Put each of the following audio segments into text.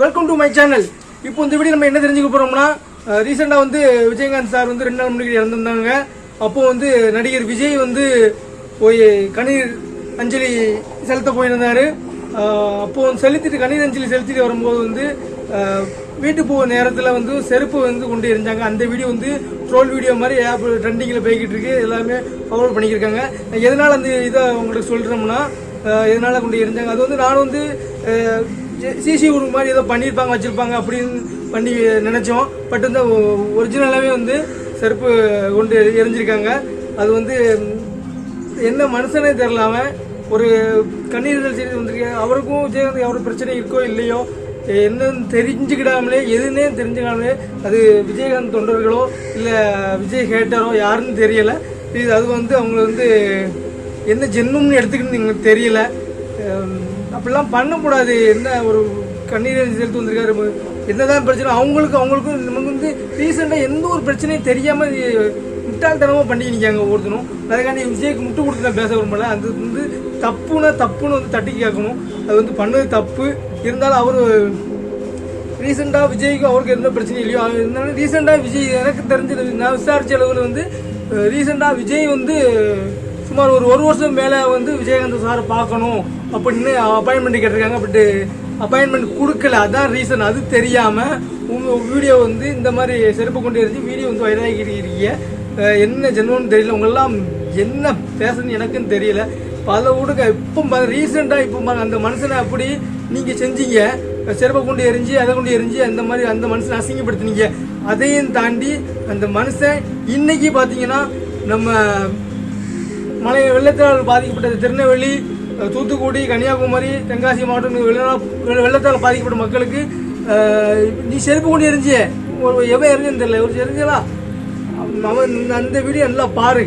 Welcome to my channel இப்போ இந்த video நம்ம என்ன தெரிஞ்சுக்க போறோம்னா ரீசெண்டாக வந்து விஜயகாந்த் சார் வந்து ரெண்டு நாள் முன்னாடி இறந்துருந்தாங்க. அப்போ வந்து நடிகர் விஜய் வந்து போய் கண்ணீர் அஞ்சலி செலுத்த போயிருந்தாரு. அப்போ வந்து செலுத்திட்டு கண்ணீர் அஞ்சலி செலுத்திட்டு வரும்போது வந்து வீட்டு போக நேரத்தில் வந்து செருப்பு வந்து கொண்டு எரிஞ்சாங்க அந்த வீடியோ வந்து ட்ரோல் வீடியோ மாதிரி ஆப் ட்ரெண்டிங்கில் போய்கிட்டு இருக்கு. எல்லாமே ஃபார்வர்ட் பண்ணிக்கிருக்காங்க. எதனால் அந்த இதை உங்களுக்கு சொல்கிறோம்னா எதனால் கொண்டு எரிஞ்சாங்க அது வந்து நானும் வந்து சிசி ஊருக்கு மாதிரி ஏதோ பண்ணியிருப்பாங்க வச்சுருப்பாங்க அப்படின்னு பண்ணி நினச்சோம். பட் வந்து ஒரிஜினலாகவே வந்து செருப்பு கொண்டு எரிஞ்சிருக்காங்க. அது வந்து என்ன மனுஷனே தெரியல. ஒரு கண்ணீர்கள் செய்து வந்திருக்க அவருக்கும் விஜயகாந்த் அவர் பிரச்சனை இருக்கோ இல்லையோ என்னன்னு தெரிஞ்சுக்கிடாமலே எதுன்னே தெரிஞ்சுக்காமலே அது விஜயகாந்த் தொண்டர்களோ இல்லை விஜய் ஹேட்டரோ யாருன்னு தெரியலை. இது அது வந்து அவங்க வந்து என்ன ஜென்மம்னு எடுத்துக்கிட்டு எங்களுக்கு தெரியல. அப்படிலாம் பண்ணக்கூடாது. என்ன ஒரு கண்ணீரை செலுத்து வந்திருக்காரு. என்னதான் பிரச்சனை அவங்களுக்கு அவங்களுக்கும் நமக்கு வந்து ரீசெண்டாக எந்த ஒரு பிரச்சனையும் தெரியாமல் முட்டாள்தனமாக பண்ணி நிற்காங்க ஒவ்வொருத்தனும். அதுக்காண்டி விஜய்க்கு முட்டு கொடுத்து நான் பேச விரும்பல. அது வந்து தப்புனா தப்புன்னு வந்து தட்டி கேட்கணும். அது வந்து பண்ணது தப்பு. இருந்தாலும் அவர் ரீசெண்டாக விஜய்க்கு அவருக்கு எந்த பிரச்சனையும் இல்லையோ அவர் இருந்தாலும் ரீசெண்டாக விஜய் எனக்கு தெரிஞ்சது நான் விசாரித்த அளவில் வந்து ரீசெண்டாக விஜய் வந்து சுமார் ஒரு ஒரு வருஷம் மேலே வந்து விஜயகாந்த் சார் பார்க்கணும் அப்படின்னு அப்பாயின்மெண்ட் கேட்டிருக்காங்க. பட் அப்பாயின்மெண்ட் கொடுக்கல. அதான் ரீசன் அது தெரியாமல் உங்கள் வீடியோ வந்து இந்த மாதிரி செருப்பு கொண்டு எரிஞ்சு வீடியோ வந்து வைரலாகிட்டு இருக்கீங்க என்ன ஜென்மம்னு தெரியல. உங்களெல்லாம் என்ன பேசுன்னு எனக்குன்னு தெரியல. பல ஊடக இப்போ ரீசெண்டாக இப்போ பாருங்க, அந்த மனுஷனை அப்படி நீங்கள் செஞ்சீங்க. செருப்பை கொண்டு எரிஞ்சு அதை கொண்டு எரிஞ்சு அந்த மாதிரி அந்த மனுஷனை அசிங்கப்படுத்தினீங்க. அதையும் தாண்டி அந்த மனுஷன் இன்னைக்கு பார்த்தீங்கன்னா நம்ம மழை வெள்ளத்தால் பாதிக்கப்பட்ட திருநெல்வேலி தூத்துக்குடி கன்னியாகுமரி தென்காசி மாவட்டம் வெள்ள- வெள்ளத்தால் பாதிக்கப்பட்ட மக்களுக்கு நீ செருப்பு கொண்டு எரிஞ்சிய. ஒரு எவன் எரிஞ்சுன்னு தெரியல. ஒரு எரிஞ்சலா அவன் அந்த வீடியோ நல்லா பாரு.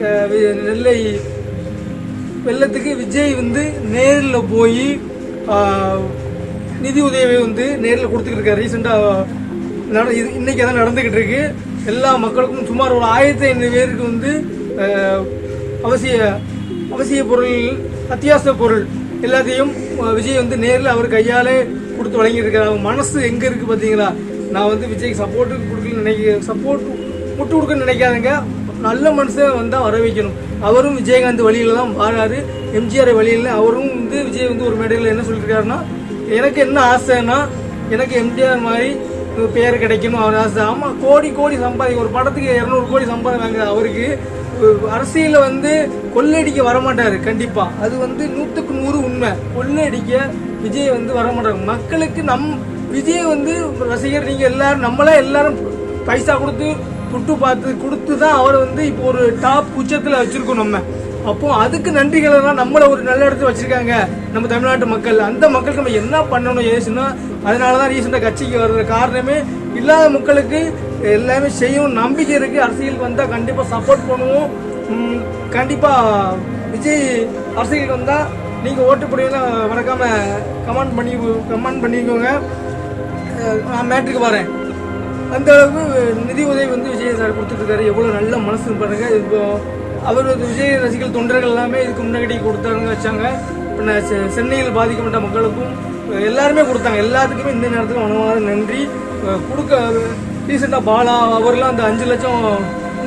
வி- நெல்லை வெள்ளத்துக்கு விஜய் வந்து நேரில் போய் நிதி உதவி வந்து நேரில் கொடுத்துக்கிட்டு இருக்காரு. ரீசெண்டாக நட இது இன்னைக்கு அதான் நடந்துக்கிட்டு இருக்கு. எல்லா மக்களுக்கும் சுமார் ஒரு ஆயிரத்தி ஐநூறு பேருக்கு வந்து அவசிய அவசிய பொருள் அத்தியாவசிய பொருள் எல்லாத்தையும் விஜய் வந்து நேரில் அவர் கையாலே கொடுத்து வழங்கியிருக்கிறார். அவர் மனசு எங்கே இருக்குது பார்த்தீங்களா நான் வந்து விஜய்க்கு சப்போர்ட்டு கொடுக்கணும்னு நினைக்க சப்போர்ட் முட்டு கொடுக்க நினைக்காதங்க. நல்ல மனுஷன் வந்தால் வர வைக்கணும். அவரும் விஜயகாந்த் வழியில தான் வாராரு. எம்ஜிஆர் வழியில் அவரும் வந்து விஜய் வந்து ஒரு மேடையில் என்ன சொல்லியிருக்காருன்னா எனக்கு என்ன ஆசைன்னா எனக்கு எம்ஜிஆர் மாதிரி பேர் கிடைக்கணும் அவர் ஆசை. ஆமாம் கோடி கோடி சம்பாதிக்க ஒரு படத்துக்கு இரநூறு கோடி சம்பாதிக்கிறாங்க அவருக்கு அரசியலில் வந்து கொள்ளடிக்க வரமாட்டாரு கண்டிப்பாக அது வந்து நூற்றுக்கு நூறு உண்மை. கொள்ளடிக்க விஜய் வந்து வரமாட்டாங்க மக்களுக்கு நம் விஜய் வந்து ரசிகர் நீங்கள் எல்லாரும் நம்மளே எல்லாரும் பைசா கொடுத்து புட்டு பார்த்து கொடுத்து தான் அவரை வந்து இப்போ ஒரு டாப் உச்சத்தில் வச்சுருக்கோம் நம்ம. அப்போ அதுக்கு நன்றிகளை தான் நம்மளை ஒரு நல்ல இடத்துல வச்சுருக்காங்க நம்ம தமிழ்நாட்டு மக்கள். அந்த மக்களுக்கு நம்ம என்ன பண்ணணும் ஏசுனா அதனால தான் ரீசெண்டாக கட்சிக்கு வர்ற காரணமே இல்லாத மக்களுக்கு எல்லாமே செய்யும் நம்பிக்கை இருக்கு. அரசியலுக்கு வந்தால் கண்டிப்பாக சப்போர்ட் பண்ணுவோம். கண்டிப்பாக கண்டிப்பா விஜய் அரசியலுக்கு வந்தா நீங்க ஓட்டு போடுவீங்கன்னா மறக்காம கமெண்ட் பண்ணி கமெண்ட் பண்ணிக்கோங்க. நான் மேட்ருக்கு வரேன். அந்த அளவுக்கு நிதி உதவி வந்து விஜய் சார் கொடுத்துட்ருக்காரு எவ்வளோ எவ்வளவு நல்ல மனசு பாருங்க. இப்போ அவர் விஜய் ரசிகர் தொண்டர்கள் எல்லாமே இதுக்கு முன்னாடி கொடுத்தாங்க வச்சாங்க. இப்போ நான் செ- சென்னையில் பாதிக்கப்பட்ட மக்களுக்கும் எல்லாருமே கொடுத்தாங்க. எல்லாத்துக்குமே இந்த நேரத்துக்கு மனமார நன்றி. கொடுக்க ரீசெண்டாக பாலா அவர்லாம் அந்த அஞ்சு லட்சம்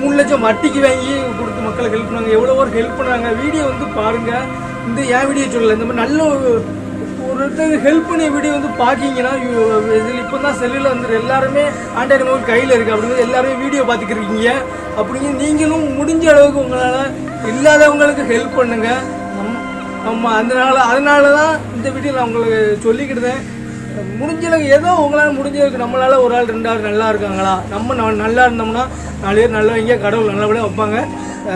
மூணு லட்சம் வட்டிக்கு வாங்கி கொடுத்து மக்களுக்கு ஹெல்ப் பண்ணாங்க எவ்வளோ ஒரு ஹெல்ப் பண்ணாங்க. வீடியோ வந்து பாருங்கள் இந்த ஏன் வீடியோ சொல்லலை? இந்த மாதிரி நல்ல ஒரு ஒருத்தர் ஹெல்ப் பண்ணி வீடியோ வந்து பார்க்கிங்கன்னா இதில் இப்போ தான் செல்லில் வந்து எல்லாருமே ஆண்ட்ராய்டு மொபைல் கையில் இருக்குது அப்படிங்கிறது எல்லாருமே வீடியோ பார்த்துக்கிருக்கீங்க அப்படிங்க நீங்களும் முடிஞ்ச அளவுக்கு உங்களால் இல்லாதவங்களுக்கு ஹெல்ப் பண்ணுங்கள் நம் ஆமாம் அதனால அதனால தான் இந்த வீடியோ நான் உங்களுக்கு சொல்லிக்கிட்டேன் முடிஞ்சளவுக்கு ஏதோ உங்களால் முடிஞ்சளவுக்கு நம்மளால் ஒரு ஆள் ரெண்டு ஆள் நல்லா இருக்காங்களா? நம்ம ந- நல்லா இருந்தோம்னா நாலு பேர் நல்லவங்க கடவுள் நல்லபடியாக வைப்பாங்க.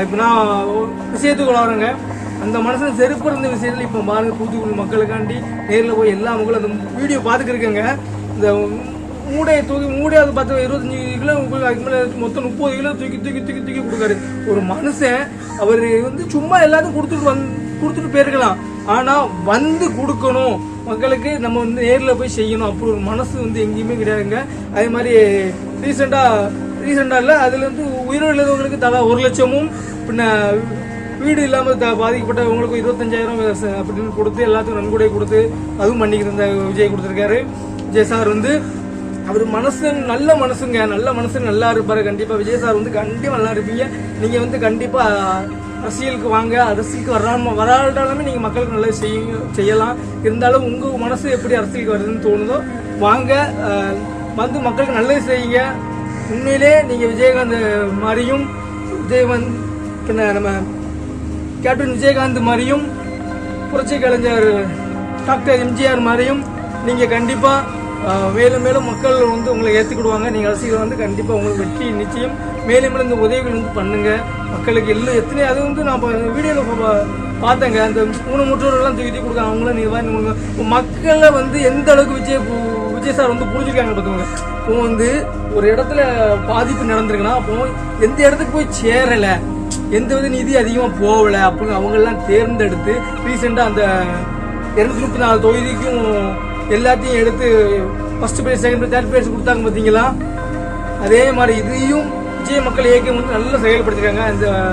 இப்போ நான் ஒரு விஷயத்துக்குள்ள வரேங்க அந்த மனுஷன் செருப்பு இருந்த விஷயத்தில் இப்போ பாருங்க தூத்துக்குடி மக்களுக்காண்டி நேரில் போய் எல்லா மக்களும் அந்த வீடியோ பார்த்துக்கிருக்கேங்க. இந்த மூடையை தூக்கி மூடையாவது பார்த்து இருபத்தஞ்சி கிலோ அதுக்கு மேலே மொத்தம் முப்பது கிலோ தூக்கி தூக்கி தூக்கி தூக்கி கொடுக்காரு. ஒரு மனுஷன் அவர் வந்து சும்மா எல்லாத்தையும் கொடுத்துட்டு வந் கொடுத்துட்டு போயிருக்கலாம். ஆனால் வந்து கொடுக்கணும். மக்களுக்கு நம்ம வந்து நேரில் போய் செய்யணும். அப்படி ஒரு மனசு வந்து எங்கேயுமே கிடையாதுங்க. அதே மாதிரி ரீசெண்டாக ரீசெண்டாக இல்லை அதில் வந்து உயிரிழந்தவங்களுக்கு தலா ஒரு லட்சமும் பின்ன வீடு இல்லாமல் த பாதிக்கப்பட்டவங்களுக்கு இருபத்தஞ்சாயிரம் அப்படின்னு கொடுத்து எல்லாத்துக்கும் நன்கொடை கொடுத்து அதுவும் பண்ணிக்கிட்டு விஜய் கொடுத்துருக்காரு. விஜய் சார் வந்து அவர் மனசு நல்ல மனசுங்க. நல்ல மனசு நல்லா இருப்பார். கண்டிப்பாக விஜய் சார் வந்து கண்டிப்பாக நல்லா இருப்பீங்க. நீங்கள் வந்து கண்டிப்பாக அரசியலுக்கு வாங்க அரசியலுக்கு வராம வராட்டாலுமே நீங்கள் மக்களுக்கு நல்லது செய்யுங்க செய்யலாம். இருந்தாலும் உங்கள் மனசு எப்படி அரசியலுக்கு வருதுன்னு தோணுதோ வாங்க வந்து மக்களுக்கு நல்லது செய்யுங்க. உண்மையிலே நீங்கள் விஜயகாந்த் மாதிரியும் விஜயகாந்த் பின்ன நம்ம கேப்டன் விஜயகாந்த் மாதிரியும் புரட்சி கலைஞர் டாக்டர் எம்ஜிஆர் மாதிரியும் நீங்கள் கண்டிப்பாக மேலும் மேலும் மக்கள் வந்து உங்களை ஏற்றுக்கிடுவாங்க நீங்கள் அரசியல் வந்து கண்டிப்பாக உங்களுக்கு வெற்றி நிச்சயம். மேலும் மேலும் இந்த உதவிகள் வந்து பண்ணுங்க. மக்களுக்கு எல்லாம் எத்தனை அது வந்து நான் வீடியோவில் பார்த்தேங்க. அந்த ஊனமுற்றோரெல்லாம் தூக்கி தூக்கி கொடுக்க அவங்களும் நிவாரணம் கொடுங்க மக்களை வந்து எந்த அளவுக்கு விஜய் பு- விஜய் சார் வந்து புரிஞ்சுருக்காங்க பார்த்துக்கோங்க இப்போ வந்து ஒரு இடத்துல பாதிப்பு நடந்திருக்குன்னா அப்போ எந்த இடத்துக்கு போய் சேரலை எந்த வித நிதி அதிகமாக போகலை அப்படின்னு அவங்கெல்லாம் தேர்ந்தெடுத்து ரீசெண்டாக அந்த இரநூத்தி முப்பத்தி நாலு தொகுதிக்கும் எல்லாத்தையும் எடுத்து first prize second prize third prize கொடுத்தாங்க பார்த்தீங்களா அதே மாதிரி இதையும் விஜய் மக்கள் இயக்கம் வந்து நல்லா செயல்படுத்திருக்காங்க. இந்த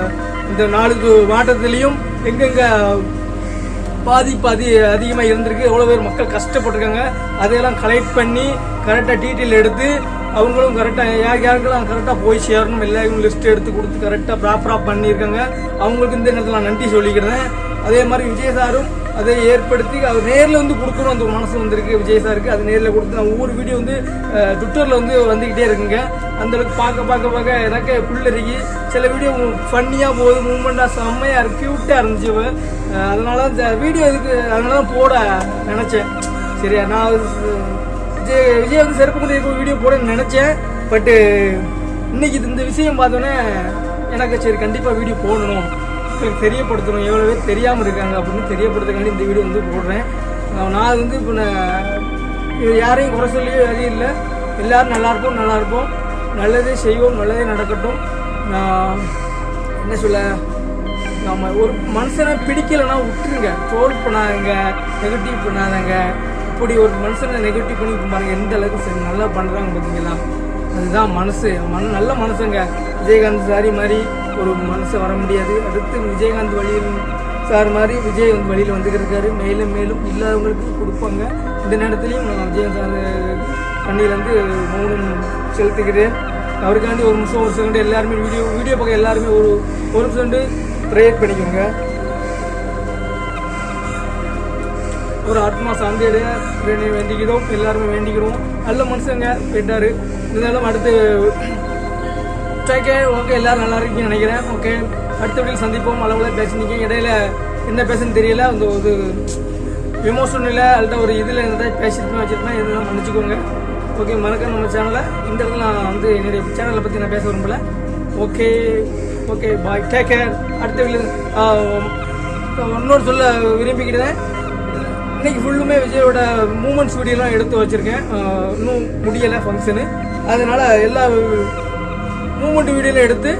இந்த நாலு து- மாவட்டத்திலையும் எங்கெங்க பாதிப்பு அதி அதிகமாக இருந்திருக்கு. எவ்வளோ பேர் மக்கள் கஷ்டப்பட்டிருக்காங்க. அதையெல்லாம் கலெக்ட் பண்ணி கரெக்டாக டீட்டெயில் எடுத்து அவங்களும் கரெக்டாக யார் யாருக்கெல்லாம் கரெக்டாக போய் சேரணும் எல்லாருக்கும் லிஸ்ட் எடுத்து கொடுத்து கரெக்டாக ப்ராப்பராக பண்ணியிருக்காங்க. அவங்களுக்கு இந்த நேரத்தில் நான் நன்றி சொல்லிக்கிறேன். அதே மாதிரி விஜய் சாரும் அதை ஏற்படுத்தி அவர் நேரில் வந்து கொடுக்கணும் அந்த ஒரு மனசு வந்திருக்கு விஜய் சாருக்கு. அது நேரில் கொடுத்து நான் ஒவ்வொரு வீடியோ வந்து ட்விட்டரில் வந்து வந்துக்கிட்டே இருக்குங்க. அந்தளவுக்கு பார்க்க பார்க்க பார்க்க எனக்கு புல்லருகி. சில வீடியோ ஃபன்னியாக போகுது மூமெண்ட்டாக செம்மையாக இருக்கு க்யூட்டாக இருந்துச்சு அதனால இந்த வீடியோ இதுக்கு அதனால தான் போட நினச்சேன். சரியா நான் விஜய் விஜய் வந்து செருப்பு கொண்டு வீடியோ போட நினச்சேன். பட்டு இன்னைக்கு இந்த விஷயம் பார்த்தோன்னே எனக்கு சரி கண்டிப்பாக வீடியோ போடணும். மக்களுக்கு தெரியப்படுத்தணும். எவ்வளோ பேர் தெரியாமல் இருக்காங்க அப்படின்னு தெரியப்படுத்துக்காண்டி இந்த வீடியோ வந்து போடுறேன். நான் வந்து இப்போ நான் இது யாரையும் குறை சொல்லியோ அது இல்லை. எல்லோரும் நல்லா இருப்போம் நல்லா இருப்போம். நல்லதே செய்வோம் நல்லதே நடக்கட்டும். நான் என்ன சொல்ல நம்ம ஒரு மனுஷனை பிடிக்கலைன்னா விட்டுருங்க. ட்ரோல் பண்ணாதங்க நெகட்டிவ் பண்ணாதங்க. இப்படி ஒரு மனுஷனை நெகட்டிவ் பண்ணி பாருங்க. எந்த அளவுக்கு சரி நல்லா பண்ணுறாங்க பார்த்தீங்களா அதுதான் மனசு. மன நல்ல மனுஷங்க விஜயகாந்த் சாரி மாதிரி ஒரு மனுஷன் வர முடியாது. அடுத்து விஜயகாந்த் வழியில் சார் மாதிரி விஜய் வந்து வழியில் வந்துருக்காரு மேலும் மேலும் இல்லாதவங்களுக்கு கொடுப்பாங்க. இந்த நேரத்துலையும் நான் விஜயகாந்த் சார் கண்ணிலேருந்து மௌனம் செலுத்துகிறேன். அவருக்காண்டி ஒரு நிமிஷம் ஒரு செகண்ட் எல்லாருமே வீடியோ வீடியோ பக்கம் எல்லாருமே ஒரு ஒரு செகண்டு ப்ரேயர் பண்ணிக்கோங்க. ஒரு ஆத்மா சாந்தியோட வேண்டிக்கிறோம். எல்லாருமே வேண்டிக்கிறோம். நல்ல மனுஷங்க போயிட்டாரு இருந்தாலும் அடுத்து ஓகே ஓகே எல்லாரும் நல்லா இருக்கீங்கன்னு நினைக்கிறேன். ஓகே அடுத்த சந்திப்போம். அளவில் பேசினீங்க. இடையில என்ன பேசுன்னு தெரியல. அந்த ஒரு எமோஷனில் அல்லது ஒரு இதில் இருந்தால் பேசிட்டு வச்சுருந்தா எதுவும் மன்னிச்சுக்கோங்க. ஓகே மறக்க நம்ம சேனலை இந்த இடத்துல நான் வந்து என்னுடைய சேனலை பற்றி நான் பேச விரும்பல. Okay okay bye take care அடுத்த வீடியோ இன்னொரு சொல்ல விரும்பிக்கிட்டேன் இன்னைக்கு ஃபுல்லுமே விஜயோட மூமெண்ட்ஸ் வீடியோலாம் எடுத்து வச்சுருக்கேன். இன்னும் முடியலை ஃபங்க்ஷனு அதனால் எல்லா மூமெண்ட் வீடியோலாம் எடுத்து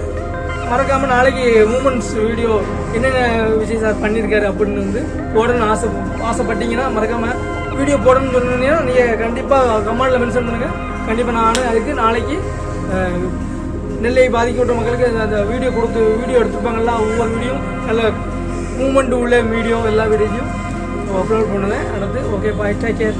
மறக்காமல் நாளைக்கு மூமெண்ட்ஸ் வீடியோ என்னென்ன விஜய் சார் பண்ணியிருக்காரு அப்படின்னு வந்து போடணும்னு ஆசை ஆசைப்பட்டீங்கன்னா மறக்காமல் வீடியோ போடணும்னு சொன்னீங்கன்னா நீங்கள் கண்டிப்பாக கமெண்டில் மென்ஷன் பண்ணுங்கள் கண்டிப்பாக நான் அதுக்கு நாளைக்கு நெல்லை பாதிக்கப்பட்ட மக்களுக்கு அந்த- அந்த வீடியோ கொடுத்து வீடியோ எடுத்துருப்பாங்கல்ல ஒவ்வொரு வீடியோ நல்ல மூமெண்ட் உள்ள வீடியோ எல்லா வீடியோஸையும் அப்லோட் பண்ணுவேன். அடுத்து ஓகே பாய் டேக் கேர்